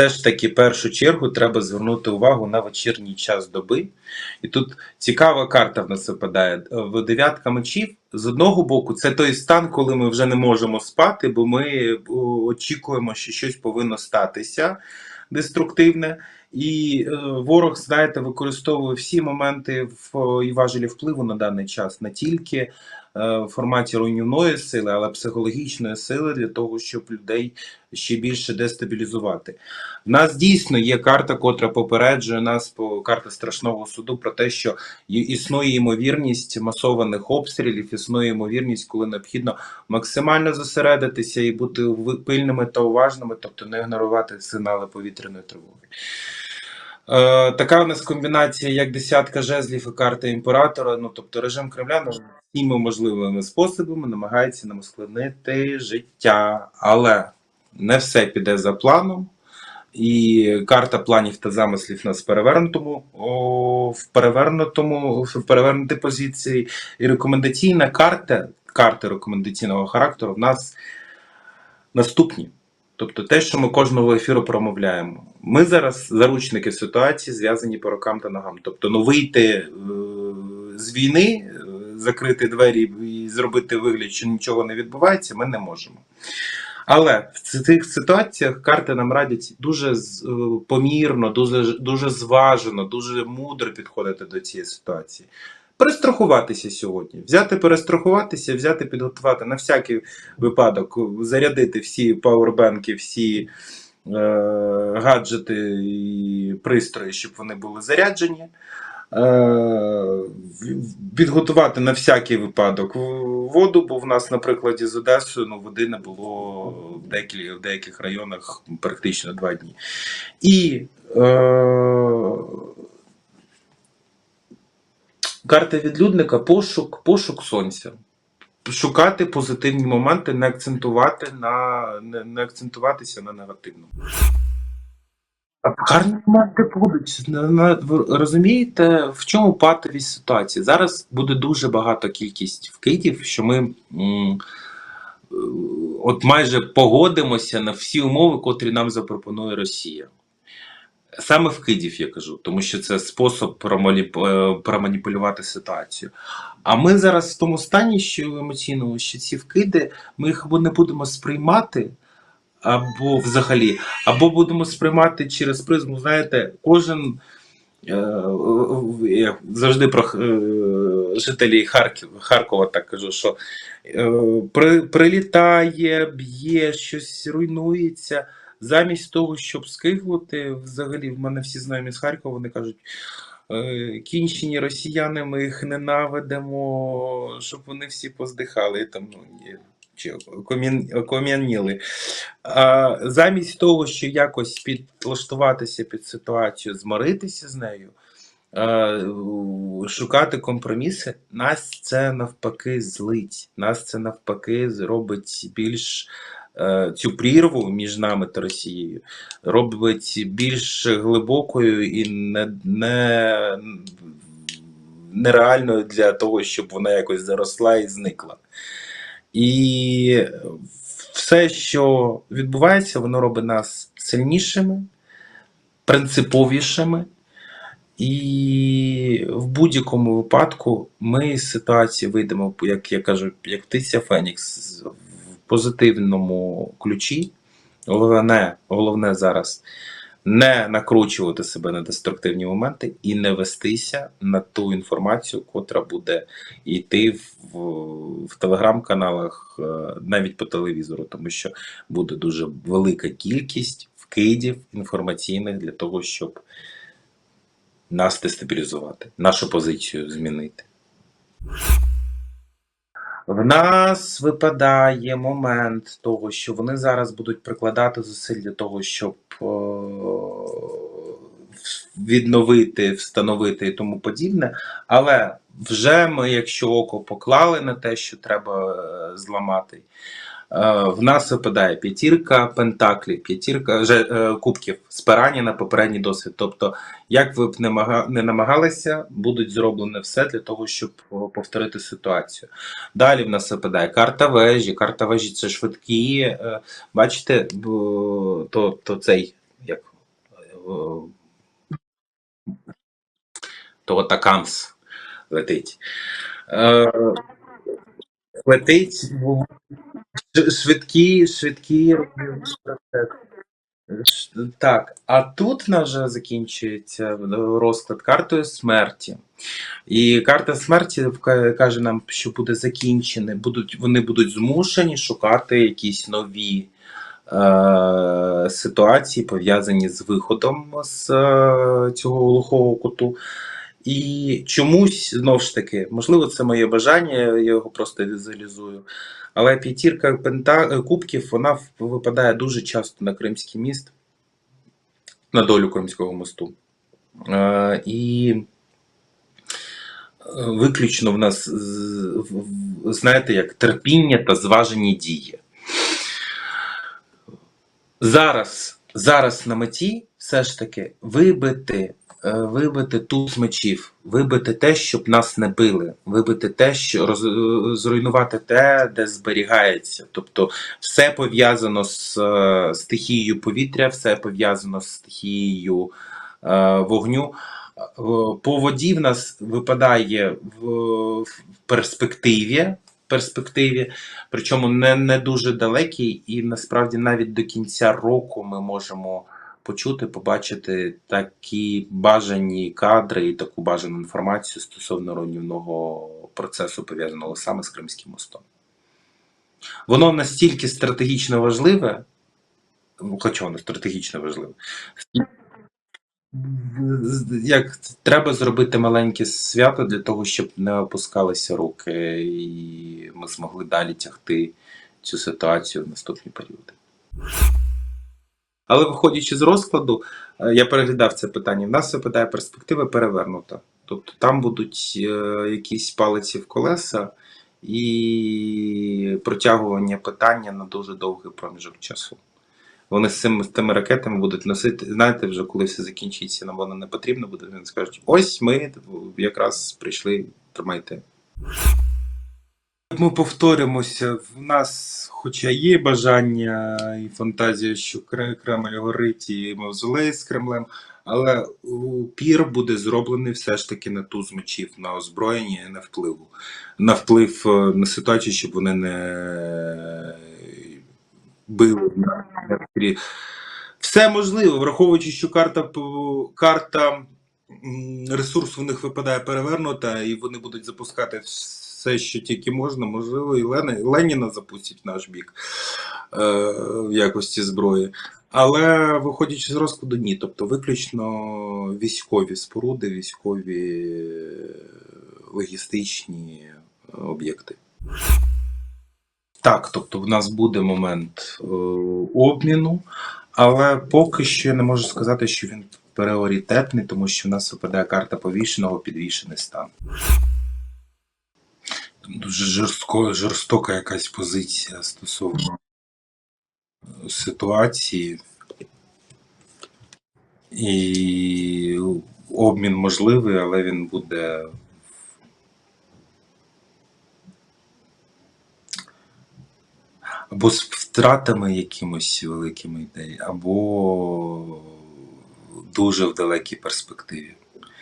все ж таки першу чергу треба звернути увагу на вечірній час доби. І тут цікава карта в нас випадає. В дев'ятка мечів з одного боку, це той стан, коли ми вже не можемо спати, бо ми очікуємо, що щось повинно статися деструктивне. І е, ворог, знаєте, використовує всі моменти в і важелі впливу на даний час не тільки в форматі руйнівної сили, але психологічної сили для того, щоб людей ще більше дестабілізувати. В нас дійсно є карта, котра попереджує нас по карта страшного суду про те, що існує ймовірність масованих обстрілів, існує ймовірність, коли необхідно максимально зосередитися і бути пильними та уважними, тобто не ігнорувати сигнали повітряної тривоги. Е, така у нас комбінація, як десятка жезлів і карта імператора. Ну тобто режим Кремля ну, всіми можливими способами намагається нам ускладнити життя, але не все піде за планом. І карта планів та замислів нас в перевернутому, о, в перевернутому, в перевернутій позиції. І рекомендаційна карта, карти рекомендаційного характеру в нас наступні. Тобто те, що ми кожного ефіру промовляємо. Ми зараз заручники ситуації, зв'язані по рукам та ногам. Тобто, ну вийти е, з війни, закрити двері і зробити вигляд, що нічого не відбувається, ми не можемо. Але в цих ситуаціях карти нам радять дуже е, помірно, дуже, дуже зважено, дуже мудро підходити до цієї ситуації. Перестрахуватися сьогодні, взяти перестрахуватися, взяти підготувати на всякий випадок, зарядити всі пауербенки, всі е, гаджети і пристрої, щоб вони були заряджені. Е, підготувати на всякий випадок воду, бо в нас, на прикладі з Одесою, ну, води не було в деяких, в деяких районах практично два дні. І е, карта відлюдника пошук, пошук сонця. Шукати позитивні моменти, не акцентувати на не, не акцентуватися на негативному. А будуть. Ви розумієте, в чому патовість ситуації? Зараз буде дуже багато кількість вкидів, що ми м, е, от майже погодимося на всі умови, котрі нам запропонує Росія. Саме вкидів я кажу, тому що це спосіб е, проманіпулювати ситуацію. А ми зараз в тому стані, що емоційному, що ці вкиди, ми їх не будемо сприймати, або взагалі, або будемо сприймати через призму, знаєте, кожен. е, Я завжди про е, жителів Харків, Харкова так кажу, що е, при, прилітає, б'є, щось руйнується. Замість того, щоб скиглити, взагалі, в мене всі знайомі з Харкова, вони кажуть, кінчені росіяни, ми їх ненавидимо, щоб вони всі поздихали. Там, ну, чи окомін- замість того, що якось підлаштуватися під ситуацію, змиритися з нею, шукати компроміси, нас це навпаки злить. Нас це навпаки зробить більш е, цю прірву між нами та Росією, робить більш глибокою і не, не, нереальною для того, щоб вона якось заросла і зникла. І все, що відбувається, воно робить нас сильнішими, принциповішими. І в будь-якому випадку ми з ситуації вийдемо, як я кажу, як птиця Фенікс, в позитивному ключі. Головне, головне зараз не накручувати себе на деструктивні моменти і не вестися на ту інформацію, котра буде йти в, в телеграм-каналах, е, навіть по телевізору, тому що буде дуже велика кількість вкидів інформаційних для того, щоб нас дестабілізувати, нашу позицію змінити. В нас випадає момент того, що вони зараз будуть прикладати зусиль для того, щоб е, відновити, встановити і тому подібне. Але вже ми, якщо око поклали на те, що треба е, зламати, в нас випадає п'ятірка пентаклів, п'ятірка же, е, кубків, спирання на попередній досвід. Тобто, як ви б не, намагалися, будуть зроблене все для того, щоб повторити ситуацію. Далі в нас випадає карта вежі. Карта вежі це швидкі. е, Бачите, то, то цей як то Атакамс летить. Летить швидкі, швидкі Так, а тут нас вже закінчується е, розклад картою смерті. І карта смерті каже нам, що буде закінчене, будуть, вони будуть змушені шукати якісь нові е, ситуації, пов'язані з виходом з е, цього глухого куту. І чомусь, знову ж таки, можливо, це моє бажання, я його просто візуалізую. Але п'ятірка пента... кубків вона випадає дуже часто на Кримський міст, на долю Кримського мосту. Е, і виключно в нас, знаєте, як терпіння та зважені дії. Зараз, зараз на меті все ж таки вибити, вибити туз мечів, вибити те, щоб нас не били, вибити те, що роз, е, зруйнувати те, де зберігається. Тобто все пов'язано з е, стихією повітря, все пов'язано з стихією е, вогню. Е, По воді в нас випадає в, в перспективі. перспективі причому не, не дуже далекий, і насправді навіть до кінця року ми можемо почути, побачити такі бажані кадри і таку бажану інформацію стосовно руйнівного процесу, пов'язаного саме з Кримським мостом. Воно настільки стратегічно важливе, хоча воно стратегічно важливе, як треба зробити маленьке свято для того, щоб не опускалися руки, і ми змогли далі тягти цю ситуацію в наступні періоди. Але виходячи з розкладу, е, я переглядав це питання. В нас випадає перспектива перевернута. Тобто там будуть е, якісь палиці в колеса і протягування питання на дуже довгий проміжок часу. Вони з цими, з тими ракетами будуть носити. Знаєте, вже коли все закінчиться, нам воно не потрібно буде. Вони скажуть: ось ми якраз прийшли, тримайте. Ми повторимося. В нас, хоча є бажання і фантазія, що Кремль горить і мавзолей з Кремлем, але пір буде зроблений все ж таки на туз мечів, на озброєння і на впливу, на вплив е, на ситуацію, щоб вони не били на на. Все можливо, враховуючи, що карта карта ресурс у них випадає перевернута, і вони будуть запускати все, що тільки можна. Можливо, і Лени, Леніна запустять в наш бік е, в якості зброї. Але виходячи з розкладу, ні. Тобто виключно військові споруди, військові е, логістичні об'єкти. Так, тобто в нас буде момент е, обміну, але поки що я не можу сказати, що він пріоритетний, тому що в нас випадає карта повішеного, підвішений стан. Дуже жорстко, жорстока якась позиція стосовно ситуації. І обмін можливий, але він буде або з втратами якимось великими ідей, або дуже в далекій перспективі.